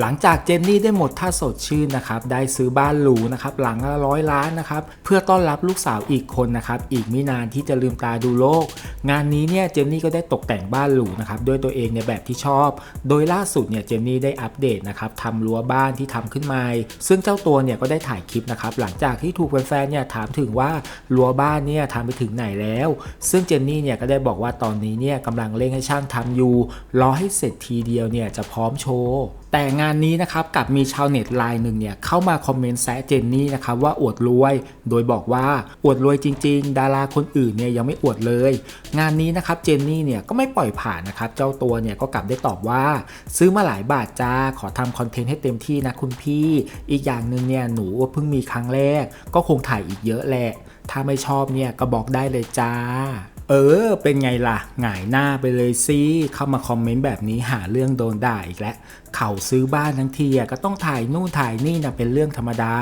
หลังจากเจนนี่ได้หมดท่าสดชื่นนะครับได้ซื้อบ้านหรูนะครับหลังละร้อยล้านนะครับเพื่อต้อนรับลูกสาวอีกคนนะครับอีกไม่นานที่จะลืมตาดูโลก งานนี้เนี่ยเจนนี่ก็ได้ตกแต่งบ้านหรูนะครับด้วยตัวเองในแบบที่ชอบ โดยล่าสุดเนี่ยเจนนี่ได้อัปเดตนะครับทำรั้วบ้านที่ทำขึ้นมาซึ่งเจ้าตัวเนี่ยก็ได้ถ่ายคลิปนะครับหลังจากที่ถูกแฟนๆเนี่ยถามถึงว่ารั้วบ้านเนี่ยทำไปถึงไหนแล้ว ซึ่งเจนนี่เนี่ยก็ได้บอกว่าตอนนี้เนี่ยกำลังเร่งให้ช่างทำอยู่รอให้เสร็จทีเดียวเนี่ยจะพร้อมโชว์ แต่งานนี้นะครับกลับมีชาวเน็ตรายหนึ่งเนี่ยเข้ามาคอมเมนต์แซะเจนนี่นะครับว่าอวดรวย โดยบอกว่าอวดรวยจริง ๆ ดาราคนอื่นเนี่ยยังไม่อวดเลย งานนี้นะครับเจนนี่เนี่ยก็ไม่ปล่อยผ่านนะครับเจ้าตัวเนี่ยก็กลับได้ตอบว่า ซื้อมาหลายบาทจ้าขอทำคอนเทนต์ให้เต็มที่นะคุณพี่ อีกอย่างหนึ่งเนี่ยหนูเพิ่งมีครั้งแรก ก็คงถ่ายอีกเยอะแหละถ้าไม่ชอบเนี่ยก็บอกได้เลยจ้า เออ เป็นไงล่ะ หงายหน้าไปเลยซิเข้ามาคอมเมนต์แบบนี้หาเรื่องโดนด่าอีกแล้วเขาซื้อบ้านทั้งทีก็ต้องถ่ายนู่นถ่ายนี่นะเป็นเรื่องธรรมดา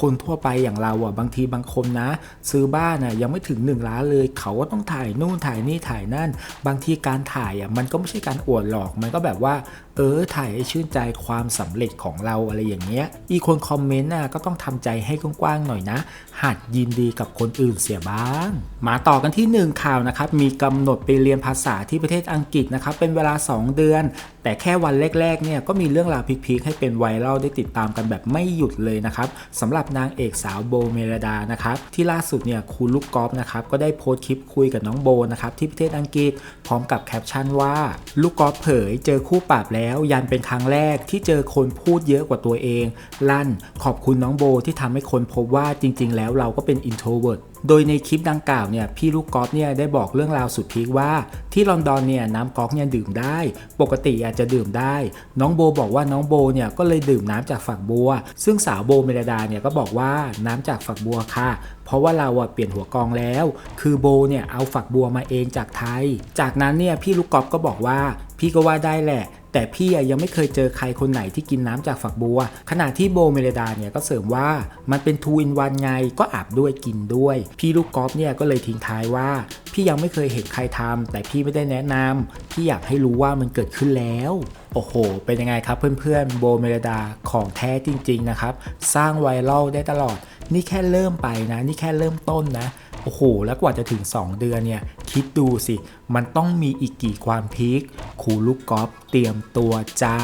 คนทั่วไปอย่างเราอะบางทีบางคนนะ ซื้อบ้านน่ะยังไม่ถึง 1 ล้านเลย เขาก็ต้องถ่ายนู่นถ่ายนี่ถ่ายนั่น บางทีการถ่ายอะมันก็ไม่ใช่การอวดหรอกมันก็แบบว่าเออถ่ายให้ชื่นใจความสำเร็จของเราอะไรอย่างเงี้ย อีคนคอมเมนต์น่ะก็ต้องทำใจให้กว้างๆหน่อยนะ หัดยินดีกับคนอื่นเสียบ้าง มาต่อกันที่หนึ่งข่าวนะครับ มีกำหนดไปเรียนภาษาที่ประเทศอังกฤษนะครับ เป็นเวลา 2 เดือน แต่แค่วันแรกๆเนี่ยก็มีเรื่องราวพีคๆให้เป็นไวรัลได้ติดตามกันแบบไม่หยุดเลยนะครับสำหรับนางเอกสาวโบเมลดานะครับที่ล่าสุดเนี่ยครูลูกกอล์ฟนะครับก็ได้โพสต์คลิปคุยกับน้องโบนะครับที่ประเทศอังกฤษพร้อมกับแคปชั่นว่าลูกกอล์ฟเผยเจอคู่ปรับแล้วแล้ว ยันเป็นครั้งแรกที่เจอคนพูดเยอะกว่าตัวเอง ลั่นขอบคุณน้องโบที่ทำให้คนพบว่าจริง ๆ แล้วเราก็เป็น introvert โดยในคลิปดังกล่าวเนี่ยพี่ลูกกอล์ฟเนี่ยได้บอกเรื่องราวสุดพีคว่า ที่ลอนดอนเนี่ยน้ำก๊อกเนี่ยดื่มได้ ปกติอาจจะดื่มได้ น้องโบบอกว่าน้องโบเนี่ยก็เลยดื่มน้ำจากฝักบัว ซึ่งสาวโบเมลดาเนี่ยก็บอกว่าน้ำจากฝักบัวค่ะ เพราะว่าเราอะเปลี่ยนหัวกองแล้ว คือโบเนี่ยเอาฝักบัวมาเองจากไทย จากนั้นเนี่ยพี่ลูกกอล์ฟก็บอกว่า พี่ก็ว่าได้แหละ แต่พี่ยังไม่เคยเจอใครคนไหนที่กินน้ำจากฝักบัว ขณะที่โบเมลดาเนี่ยก็เสริมว่ามันเป็นทูอินวันไงก็อาบด้วยกินด้วย พี่ลูกกอล์ฟเนี่ยก็เลยทิ้งท้ายว่า พี่ยังไม่เคยเห็นใครทำแต่พี่ไม่ได้แนะนำพี่อยากให้รู้ว่ามันเกิดขึ้นแล้วโอ้โห เป็นยังไงครับเพื่อนๆ โบเมลดาของแท้จริง ๆ นะครับ สร้างไวรัลได้ตลอด นี่แค่เริ่มไปนะ นี่แค่เริ่มต้นนะ โอ้โห แล้วกว่าจะถึง 2 เดือนเนี่ย คิดดูสิ มันต้องมีอีกกี่ความพีคครูลูกกอล์ฟเตรียมตัวจ้า